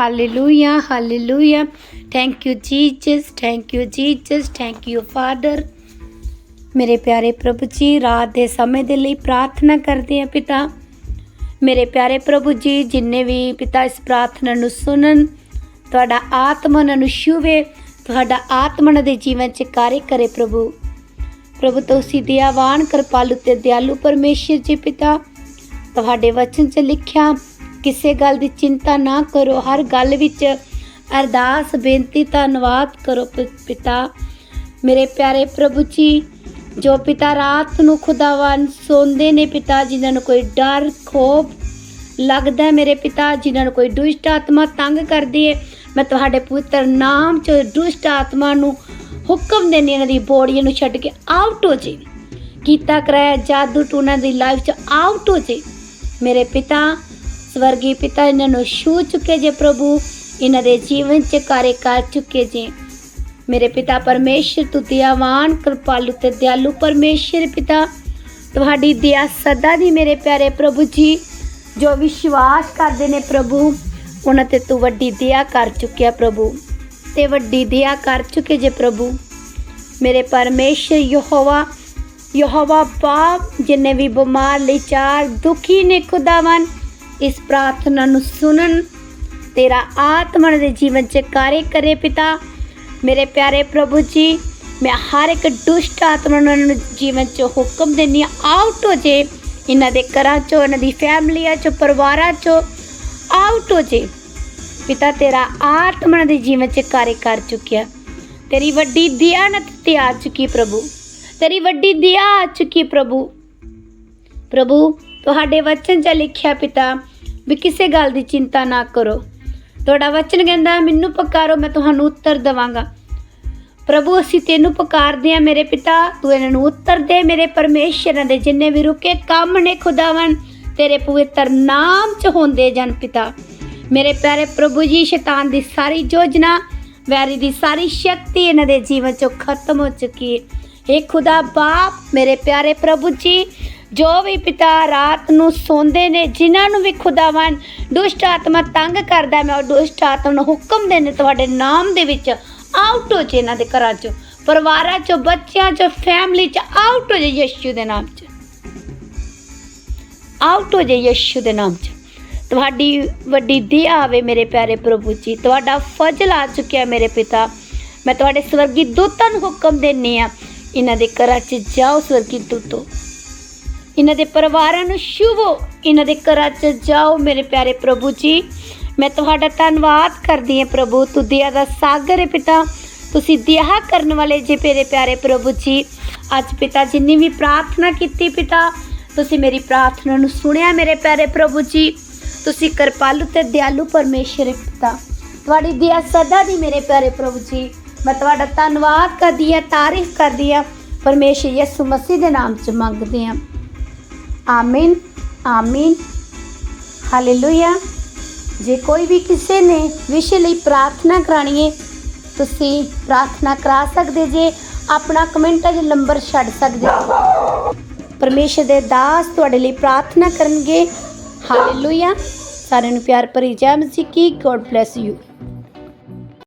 Hallelujah hallelujah thank you Jesus thank you Jesus thank you father ਮੇਰੇ ਪਿਆਰੇ ਪ੍ਰਭੂ ਜੀ, ਰਾਤ ਦੇ ਸਮੇਂ ਦੇ ਲਈ ਪ੍ਰਾਰਥਨਾ ਕਰਦੇ ਆ ਪਿਤਾ। ਮੇਰੇ ਪਿਆਰੇ ਪ੍ਰਭੂ ਜੀ, ਜਿੰਨੇ ਵੀ ਪਿਤਾ ਇਸ ਪ੍ਰਾਰਥਨਾ ਨੂੰ ਸੁਣਨ, ਤੁਹਾਡਾ ਆਤਮਾ ਨੂੰ ਛੂਵੇ, ਤੁਹਾਡਾ ਆਤਮਾ ਦੇ ਜੀਵਨ 'ਚ ਕਾਰਜ ਕਰੇ ਪ੍ਰਭੂ। ਪ੍ਰਭੂ, ਤੁਸੀਂ ਦਿਆਵਾਨ, ਕਿਰਪਾਲੂ ਤੇ ਦਿਆਲੂ ਪਰਮੇਸ਼ਰ ਜੀ ਪਿਤਾ। ਤੁਹਾਡੇ ਵਚਨ 'ਚ ਲਿਖਿਆ ਕਿਸੇ ਗੱਲ ਦੀ ਚਿੰਤਾ ਨਾ ਕਰੋ। ਹਰ ਗੱਲ ਵਿੱਚ ਅਰਦਾਸ, ਬੇਨਤੀ, ਧੰਨਵਾਦ ਕਰੋ ਪਿਤਾ। ਮੇਰੇ ਪਿਆਰੇ ਪ੍ਰਭੂ ਜੀ, ਜੋ ਪਿਤਾ ਰਾਤ ਨੂੰ ਖੁਦਾਵੰ ਸੌਂਦੇ ਨੇ ਪਿਤਾ, ਜਿਨ੍ਹਾਂ ਨੂੰ ਕੋਈ ਡਰ ਖੋਫ ਲੱਗਦਾ ਮੇਰੇ ਪਿਤਾ, ਜਿਨ੍ਹਾਂ ਨੂੰ ਕੋਈ ਦੁਸ਼ਟ ਆਤਮਾ ਤੰਗ ਕਰਦੀ ਹੈ, ਮੈਂ ਤੁਹਾਡੇ ਪੁੱਤਰ ਨਾਮ ਚ ਦੁਸ਼ਟ ਆਤਮਾ ਨੂੰ ਹੁਕਮ ਦੇਣੀ ਇਹਨਾਂ ਦੀ ਬੋੜੀਆਂ ਨੂੰ ਛੱਡ ਕੇ ਆਊਟ ਹੋ ਜੇ ਕੀਤਾ ਕਰਾਇਆ ਜਾਦੂ ਟੂਣਾ ਦੀ ਲਾਈਫ ਚ ਆਊਟ ਹੋ ਜੇ ਮੇਰੇ ਪਿਤਾ ਸਵਰਗੀ ਪਿਤਾ ਇਹਨਾਂ ਨੂੰ ਛੂ ਚੁੱਕੇ ਜੇ ਪ੍ਰਭੂ, ਇਹਨਾਂ ਦੇ ਜੀਵਨ ਚ ਕਾਰੇ ਕਰ ਚੁੱਕੇ ਜੇ। ਮੇਰੇ ਪਿਤਾ ਪਰਮੇਸ਼ਰ, ਤੂੰ ਦਿਆਵਾਨ, ਕਿਰਪਾਲੂ ਤੇ ਦਿਆਲੂ ਪਰਮੇਸ਼ਰ ਪਿਤਾ। ਤੁਹਾਡੀ ਦਇਆ ਸਦਾ ਦੀ ਮੇਰੇ ਪਿਆਰੇ ਪ੍ਰਭੂ ਜੀ, ਜੋ ਵਿਸ਼ਵਾਸ ਕਰਦੇ ਨੇ ਪ੍ਰਭੂ, ਉਹਨਾਂ ਤੇ ਤੂੰ ਵੱਡੀ ਦਇਆ ਕਰ ਚੁੱਕਿਆ ਪ੍ਰਭੂ। ਤੇ ਵੱਡੀ ਦਇਆ ਕਰ ਚੁੱਕੇ ਜੇ ਪ੍ਰਭੂ। ਮੇਰੇ ਪਰਮੇਸ਼ਰ ਯਹੋਵਾ ਯਹੋਵਾ ਬਾਪ, ਜਿੰਨੇ ਵੀ ਬਿਮਾਰ, ਲਈ ਚਾਰ ਦੁਖੀ ਨੇ ਖੁਦਾਵੰ ਇਸ ਪ੍ਰਾਰਥਨਾ ਨੂੰ ਸੁਣਨ, ਤੇਰਾ ਆਤਮਾ ਦੇ ਜੀਵਨ ਚ ਕਾਰੇ ਕਰੇ ਪਿਤਾ। ਮੇਰੇ ਪਿਆਰੇ ਪ੍ਰਭੂ ਜੀ, ਮੈਂ ਹਰ ਇੱਕ ਦੁਸ਼ਟ ਆਤਮਾ ਨੂੰ ਜੀਵਨ ਚ ਹੁਕਮ ਦਿੰਦੀ ਹਾਂ ਆਊਟ ਹੋ ਜੇ। ਇਹਨਾਂ ਦੇ ਘਰਾਂ ਚੋਂ, ਇਹਨਾਂ ਦੀ ਫੈਮਲੀਆਂ ਚੋਂ, ਪਰਿਵਾਰਾਂ ਚੋਂ ਆਊਟ ਹੋ ਜੇ। ਪਿਤਾ, ਤੇਰਾ ਆਤਮਾ ਦੇ ਜੀਵਨ ਚ ਕਾਰੇ ਕਰ ਚੁੱਕਿਆ ਤੇਰੀ ਵੱਡੀ ਦਿਆਨਤ ਤੇ ਆ ਚੁੱਕੀ ਪ੍ਰਭੂ। ਤੇਰੀ ਵੱਡੀ ਦਿਆ ਆ ਚੁੱਕੀ ਪ੍ਰਭੂ। ਪ੍ਰਭੂ, ਤੁਹਾਡੇ ਵਚਨ 'ਚ ਲਿਖਿਆ ਪਿਤਾ ਵੀ ਕਿਸੇ ਗੱਲ ਦੀ ਚਿੰਤਾ ਨਾ ਕਰੋ। ਤੁਹਾਡਾ ਵਚਨ ਕਹਿੰਦਾ, ਮੈਨੂੰ ਪੁਕਾਰੋ, ਮੈਂ ਤੁਹਾਨੂੰ ਉੱਤਰ ਦਵਾਂਗਾ। ਪ੍ਰਭੂ, ਅਸੀਂ ਤੈਨੂੰ ਪੁਕਾਰਦੇ ਆ ਮੇਰੇ ਪਿਤਾ, ਤੂੰ ਇਹਨਾਂ ਨੂੰ ਉੱਤਰ ਦੇ ਮੇਰੇ ਪਰਮੇਸ਼ਰ ਦੇ, ਜਿੰਨੇ ਵੀ ਰੁਕੇ ਕੰਮ ਨੇ ਖੁਦਾਵੰ ਤੇਰੇ ਪਵਿੱਤਰ ਨਾਮ 'ਚ ਹੁੰਦੇ ਜਨ ਪਿਤਾ। ਮੇਰੇ ਪਿਆਰੇ ਪ੍ਰਭੂ ਜੀ, ਸ਼ੈਤਾਨ ਦੀ ਸਾਰੀ ਯੋਜਨਾ, ਵੈਰੀ ਦੀ ਸਾਰੀ ਸ਼ਕਤੀ ਇਹਨਾਂ ਦੇ ਜੀਵਨ 'ਚੋਂ ਖਤਮ ਹੋ ਚੁੱਕੀ ਹੈ। ਇਹ ਖੁਦਾ, ਬਾਪ, ਮੇਰੇ ਪਿਆਰੇ ਪ੍ਰਭੂ ਜੀ ਜੋ ਵੀ ਪਿਤਾ ਰਾਤ ਨੂੰ ਸੌਂਦੇ ਨੇ, ਜਿਨ੍ਹਾਂ ਨੂੰ ਵੀ ਖੁਦਾਵੰ ਦੁਸ਼ਟ ਆਤਮਾ ਤੰਗ ਕਰਦਾ ਮੈਂ ਉਹ ਦੁਸ਼ਟ ਆਤਮਾ ਨੂੰ ਹੁਕਮ ਦੇਣੇ ਤੁਹਾਡੇ ਨਾਮ ਦੇ ਵਿੱਚ ਆਊਟ ਹੋ ਜੇ ਇਹਨਾਂ ਦੇ ਘਰਾਂ 'ਚੋਂ, ਪਰਿਵਾਰਾਂ 'ਚੋਂ, ਬੱਚਿਆਂ 'ਚੋਂ ਫੈਮਿਲੀ 'ਚ ਆਊਟ ਹੋ ਜੇ ਯਿਸੂ ਦੇ ਨਾਮ 'ਚ। ਆਊਟ ਹੋ ਜੇ ਯਿਸੂ ਦੇ ਨਾਮ 'ਚ। ਤੁਹਾਡੀ ਵੱਡੀ ਦਇਆ ਆਵੇ ਮੇਰੇ ਪਿਆਰੇ ਪ੍ਰਭੂ ਜੀ, ਤੁਹਾਡਾ ਫਜ਼ਲ ਆ ਚੁੱਕਿਆ ਮੇਰੇ ਪਿਤਾ। ਮੈਂ ਤੁਹਾਡੇ ਸਵਰਗੀ ਦੂਤਾਂ ਨੂੰ ਹੁਕਮ ਦਿੰਨੀ ਆ ਇਹਨਾਂ ਦੇ ਘਰਾਂ 'ਚ ਜਾਓ ਸਵਰਗੀ ਦੂਤੋ। ਇਹਨਾਂ ਦੇ ਪਰਿਵਾਰਾਂ ਨੂੰ ਛੂਵੋ, ਇਹਨਾਂ ਦੇ ਘਰਾਂ 'ਚ ਜਾਓ ਮੇਰੇ ਪਿਆਰੇ ਪ੍ਰਭੂ ਜੀ। ਮੈਂ ਤੁਹਾਡਾ ਧੰਨਵਾਦ ਕਰਦੀ ਹਾਂ ਪ੍ਰਭੂ, ਤੂੰ ਦਇਆ ਦਾ ਸਾਗਰ ਹੈ ਪਿਤਾ। ਤੁਸੀਂ ਦਇਆ ਕਰਨ ਵਾਲੇ ਜੇ ਮੇਰੇ ਪਿਆਰੇ ਪ੍ਰਭੂ ਜੀ। ਅੱਜ ਪਿਤਾ ਜਿੰਨੀ ਵੀ ਪ੍ਰਾਰਥਨਾ ਕੀਤੀ ਪਿਤਾ, ਤੁਸੀਂ ਮੇਰੀ ਪ੍ਰਾਰਥਨਾ ਨੂੰ ਸੁਣਿਆ ਮੇਰੇ ਪਿਆਰੇ ਪ੍ਰਭੂ ਜੀ। ਤੁਸੀਂ ਕਿਰਪਾਲੂ ਤੇ ਦਿਆਲੂ ਪਰਮੇਸ਼ਰ ਪਿਤਾ। ਤੁਹਾਡੀ ਦਇਆ ਸਦਾ ਦੀ ਮੇਰੇ ਪਿਆਰੇ ਪ੍ਰਭੂ ਜੀ। ਮੈਂ ਤੁਹਾਡਾ ਧੰਨਵਾਦ ਕਰਦੀ ਹਾਂ, ਤਾਰੀਫ ਕਰਦੀ ਹਾਂ। ਪਰਮੇਸ਼ਰ ਯਿਸੂ ਮਸੀਹ ਦੇ ਨਾਮ 'ਚ ਮੰਗਦੇ ਹਾਂ। ਆਮੀਨ ਆਮੀਨ ਹਾਲੇਲੂਇਆ ਜੇ ਕੋਈ ਵੀ ਕਿਸੇ ਨੇ ਵਿਸ਼ੇ ਲਈ ਪ੍ਰਾਰਥਨਾ ਕਰਾਣੀ ਹੈ, ਤੁਸੀਂ ਪ੍ਰਾਰਥਨਾ ਕਰਾ ਸਕਦੇ ਜੇ, ਆਪਣਾ ਕਮੈਂਟਾਂ 'ਚ ਨੰਬਰ ਛੱਡ ਸਕਦੇ ਹੋ। ਪਰਮੇਸ਼ਰ ਦੇ ਦਾਸ ਤੁਹਾਡੇ ਲਈ ਪ੍ਰਾਰਥਨਾ ਕਰਨਗੇ। ਹਾਲੇਲੂਇਆ ਸਾਰਿਆਂ ਨੂੰ ਪਿਆਰ ਭਰੀ ਜੈ ਮਸੀਹ ਕੀ ਗੋਡ ਬlesਸ ਯੂ